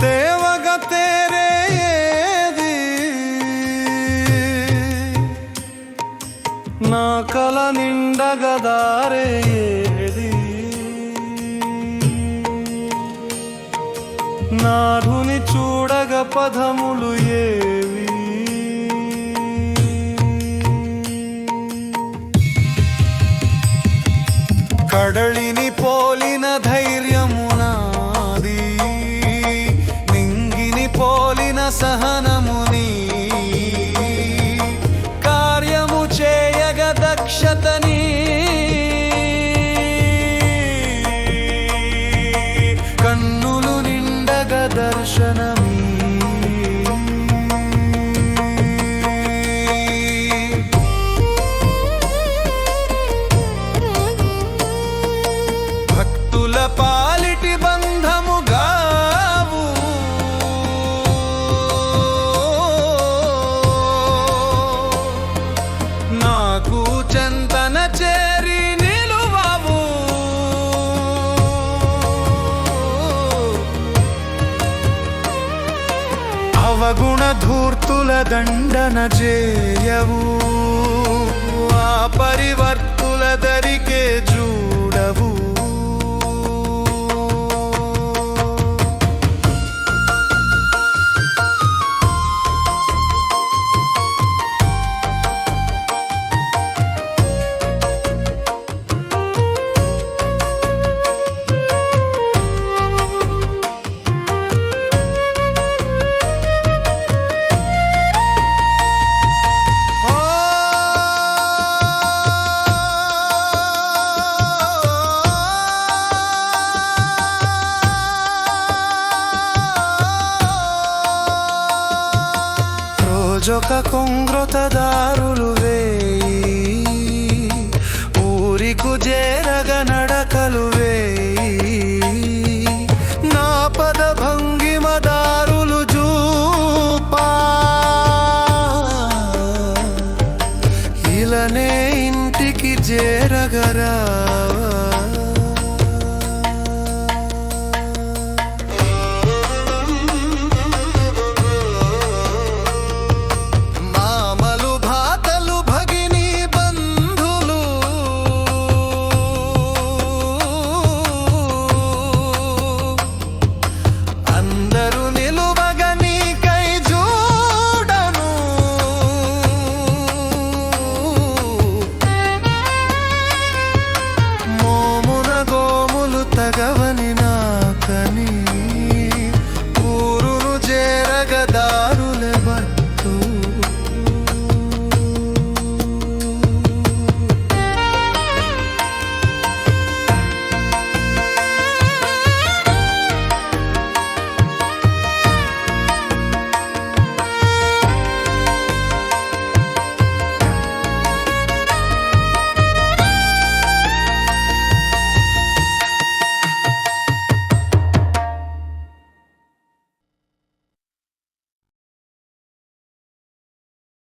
తేవగ తేరేది నా కల నిండగదారేది నాడుని చూడగ పదములు ఏవి? కడళిని పోయి నాకు చంతన చేరి నిలువవు. అవగుణ ధూర్తుల దండన చేయవు. ఆ పరివర్తుల రోజొక కొంగ్రతదారులు వేయి ఊరికు చేరగ నడకలు వేయి నా పద భంగిమదారులు జూపా ఇలనే ఇంటికి చేరగరావా